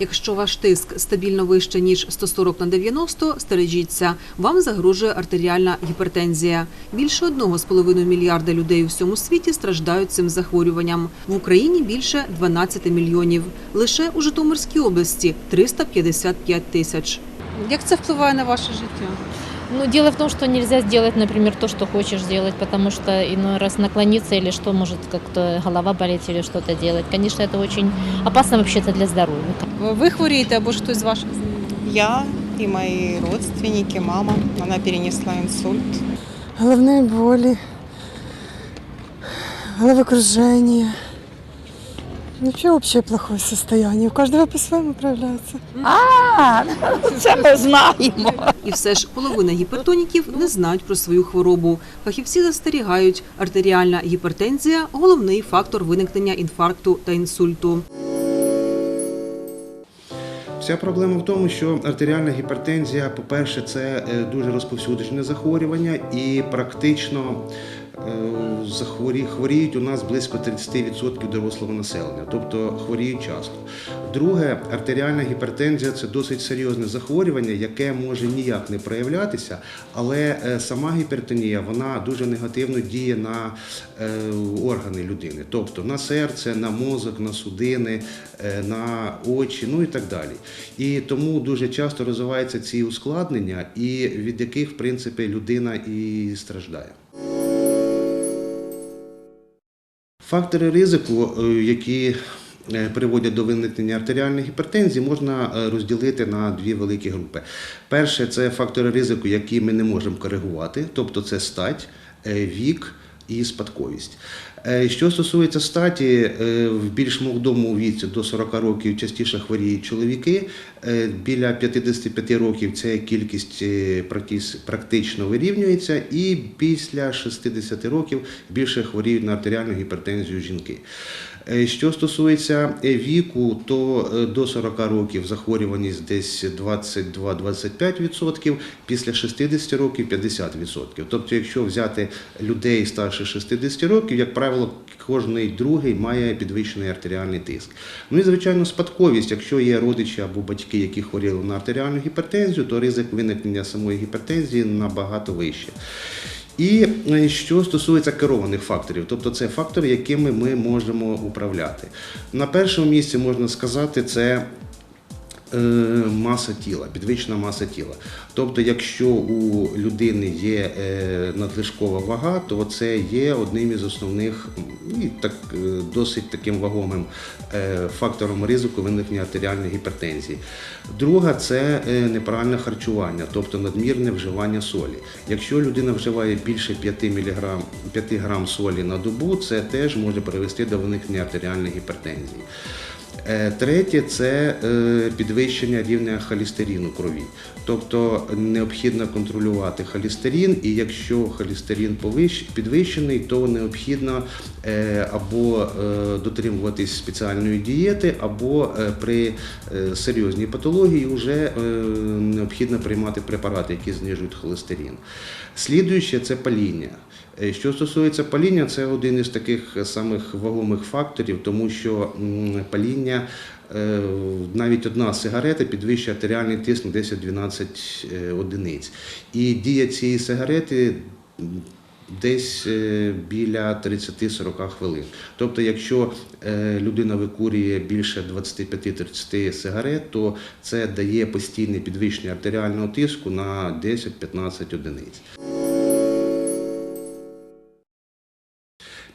Якщо ваш тиск стабільно вище ніж 140 на 90, стережіться. Вам загрожує артеріальна гіпертензія. Більше 1,5 мільярда людей у всьому світі страждають цим захворюванням. В Україні більше 12 мільйонів. Лише у Житомирській області 355 тисяч. Як це впливає на ваше життя? Ну, дело в том, что нельзя сделать, например, то, что хочешь сделать, потому что иной раз наклониться или что, может как-то голова болеть или что-то делать. Конечно, это очень опасно вообще-то для здоровья. Ви хворієте або хтось з ваших? Я и мои родственники, мама. Она перенесла инсульт. головные боли, головокружение. Вообще общее плохое состояние. У каждого по-своему проявляется. Це ми знаємо. І все ж половина гіпертоніків не знають про свою хворобу. Фахівці застерігають, артеріальна гіпертензія головний фактор виникнення інфаркту та інсульту. Вся проблема в тому, що артеріальна гіпертензія, по-перше, це е, дуже розповсюджене захворювання, і практично хворіють у нас близько 30% дорослого населення, тобто хворіють часто. Друге, артеріальна гіпертензія це досить серйозне захворювання, яке може ніяк не проявлятися, але е, сама гіпертонія вона дуже негативно діє на е, органи людини, тобто на серце, на мозок, на судини, е, на очі, ну і так далі. І тому дуже часто розвиваються ці ускладнення, і від яких, в принципі, людина і страждає. Фактори ризику, е, які е, приводять до виникнення артеріальної гіпертензії, можна е, розділити на дві великі групи. Перше це фактори ризику, які ми не можемо коригувати, тобто це стать, вік і спадковість. Е, Що стосується статі, е, в більш молодому віці до 40 років частіше хворіють чоловіки. Е, Біля 55 років ця кількість практично вирівнюється, і після 60 років більше хворіють на артеріальну гіпертензію жінки. Е, Що стосується е, віку, то е, до 40 років захворюваність десь 22-25%, після 60 років 50%. Тобто, якщо взяти людей старше 60 років, як правило, кожний другий має підвищений артеріальний тиск. Ну і звичайно, спадковість. Якщо є родичі або батьки, які хворіли на артеріальну гіпертензію, то ризик виникнення самої гіпертензії набагато вищий. І е, що стосується керованих факторів, тобто це фактори, якими ми можемо управляти. На першому місці можна сказати, це маса тіла, підвищена маса тіла. Тобто, якщо у людини є е, надлишкова вага, то це є одним із основних і так е, досить таким вагомим е, фактором ризику виникнення артеріальної гіпертензії. Друга це е, неправильне харчування, тобто надмірне вживання солі. Якщо людина вживає більше 5 мг, 5 грам солі на добу, це теж може привести до виникнення артеріальної гіпертензії. Е, Третє це е, підвищення рівня холестерину крові. Тобто необхідно контролювати холестерин, і якщо холестерин підвищений, то необхідно е, або дотримуватись спеціальної дієти, або при серйозній патології вже необхідно приймати препарати, які знижують холестерин. Слідуюче це паління. Що стосується паління, це один із таких самих вагомих факторів, тому що паління е, навіть одна сигарета підвищує артеріальний тиск на 10-12 е, одиниць. І дія цієї сигарети десь е, біля 30-40 хвилин. Тобто, якщо людина викурює більше 25-30 сигарет, то це дає постійне підвищення артеріального тиску на 10-15 одиниць.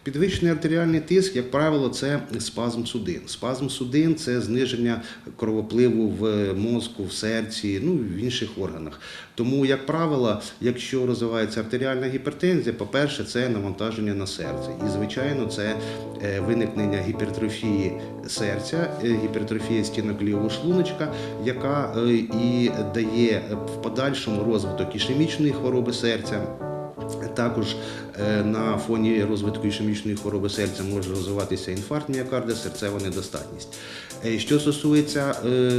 Підвищений артеріальний тиск, як правило, це спазм судин. Спазм судин це зниження кровопливу в мозку, в серці, ну в інших органах. Тому, як правило, якщо розвивається артеріальна гіпертензія, по-перше, це навантаження на серце. І, звичайно, це е, виникнення гіпертрофії серця, е, гіпертрофія стінок лівого шлуночка, яка е, і дає в подальшому розвиток ішемічної хвороби серця. Також е, на фоні розвитку ішемічної хвороби серця може розвиватися інфаркт міокарда, серцева недостатність. Е, Що стосується е,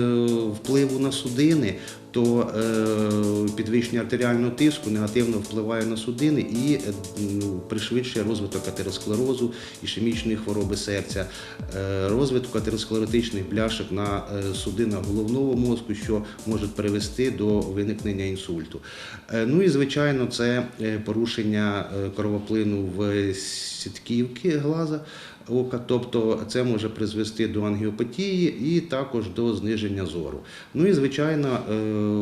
впливу на судини, то е, підвищення артеріального тиску негативно впливає на судини і е, ну, пришвидшує розвиток атеросклерозу, ішемічної хвороби серця, е, розвиток атеросклеротичних бляшок на судинах головного мозку, що може привести до виникнення інсульту. Ну і звичайно, це порушення кровоплину в сітківки глаза. Ока, тобто це може призвести до ангіопатії і також до зниження зору. Ну і звичайно,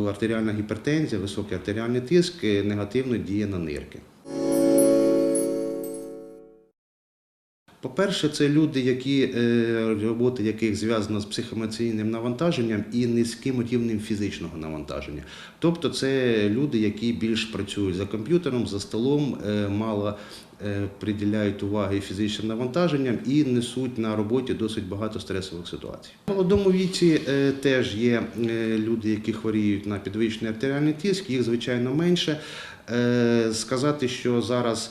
артеріальна гіпертензія, високий артеріальний тиск е, негативно діє на нирки. По-перше, це люди, які е, робота яких зв'язана з психоемоційним навантаженням і низьким рівнем фізичного навантаження. Тобто, це люди, які більш працюють за комп'ютером, за столом, е, мало е, приділяють уваги фізичним навантаженням і несуть на роботі досить багато стресових ситуацій. В молодому віці теж є люди, які хворіють на підвищений артеріальний тиск, їх звичайно менше. Сказати, що зараз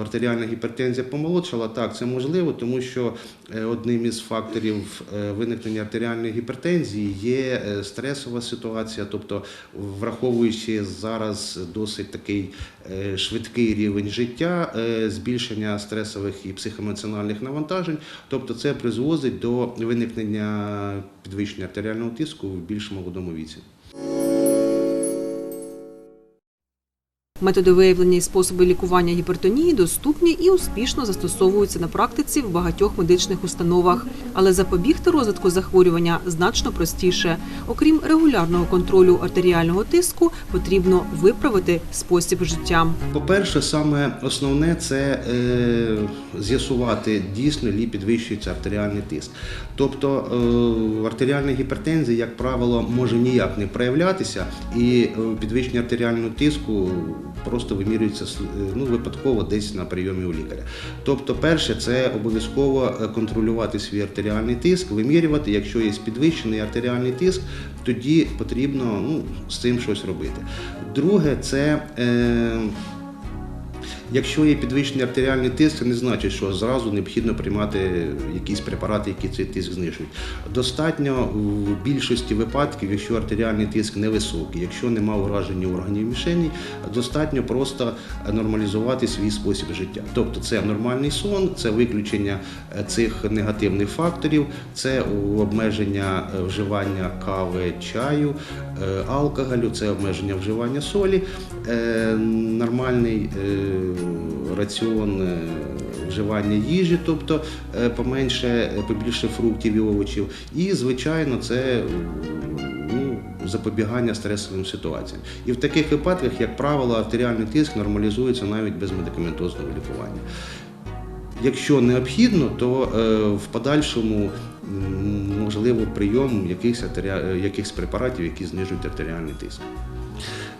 артеріальна гіпертензія помолодшала, так, це можливо, тому що е, одним із факторів е, виникнення артеріальної гіпертензії є е, стресова ситуація, тобто враховуючи зараз досить такий е, швидкий рівень життя, е, збільшення стресових і психоемоціональних навантажень, тобто це призводить до виникнення підвищення артеріального тиску в більш молодому віці. Методи виявлення і способи лікування гіпертонії доступні і успішно застосовуються на практиці в багатьох медичних установах. Але запобігти розвитку захворювання значно простіше. Окрім регулярного контролю артеріального тиску, потрібно виправити спосіб життя. По-перше, саме основне це е, з'ясувати дійсно лі підвищується артеріальний тиск. Тобто е, артеріальна гіпертензія, як правило, може ніяк не проявлятися, і е, підвищення артеріального тиску просто вимірюється е, ну, випадково десь на прийомі у лікаря. Тобто, перше, це обов'язково е, контролювати свій артеріальний тиск, вимірювати. Якщо є підвищений артеріальний тиск, тоді потрібно ну, з цим щось робити. Друге, це е, Якщо є підвищений артеріальний тиск, це не значить, що зразу необхідно приймати якісь препарати, які цей тиск знижують. Достатньо в більшості випадків, якщо артеріальний тиск невисокий, якщо нема ураження органів мішені, достатньо просто нормалізувати свій спосіб життя. Тобто це нормальний сон, це виключення е, цих негативних факторів, це обмеження е, вживання кави, чаю, е, алкоголю, це обмеження вживання солі, нормальний раціон е, вживання їжі, тобто е, поменше, е, побільше фруктів і овочів. І, звичайно, це ну, запобігання стресовим ситуаціям. І в таких випадках, як правило, артеріальний тиск нормалізується навіть без медикаментозного лікування. Якщо необхідно, то в подальшому можливо прийом якихось, якихось препаратів, які знижують артеріальний тиск.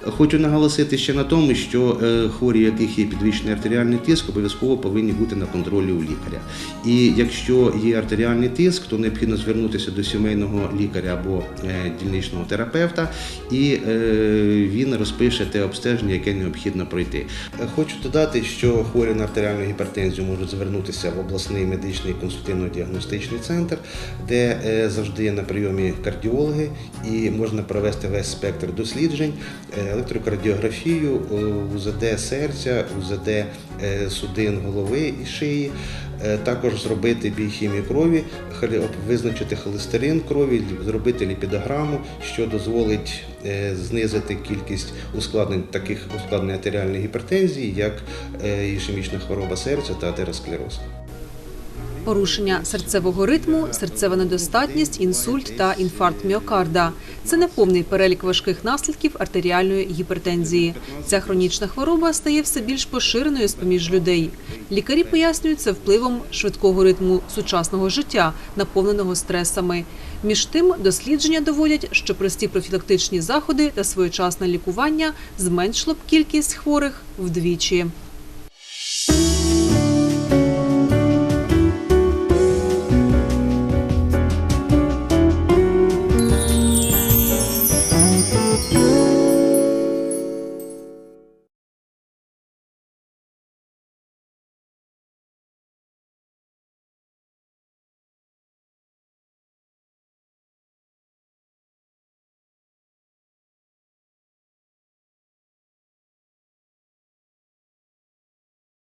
Хочу наголосити ще на тому, що е, хворі, яких є підвищений артеріальний тиск, обов'язково повинні бути на контролі у лікаря. І якщо є артеріальний тиск, то необхідно звернутися до сімейного лікаря або е, дільничного терапевта, і е, він розпише те обстеження, яке необхідно пройти. Хочу додати, що хворі на артеріальну гіпертензію можуть звернутися в обласний медичний консультативно-діагностичний центр, де завжди є на прийомі кардіологи, і можна провести весь спектр досліджень, електрокардіографію, е, УЗД серця, УЗД е, судин голови і шиї. Е, Також зробити біохімію крові, визначити холестерин крові, зробити ліпідограму, що дозволить знизити кількість ускладнень таких ускладнень артеріальної гіпертензії, як ішемічна хвороба серця та атеросклероз. Порушення серцевого ритму, серцева недостатність, інсульт та інфаркт міокарда це не повний перелік важких наслідків артеріальної гіпертензії. Ця хронічна хвороба стає все більш поширеною з поміж людей. Лікарі пояснюють це впливом швидкого ритму сучасного життя, наповненого стресами. Між тим, дослідження доводять, що прості профілактичні заходи та своєчасне лікування зменшило б кількість хворих вдвічі.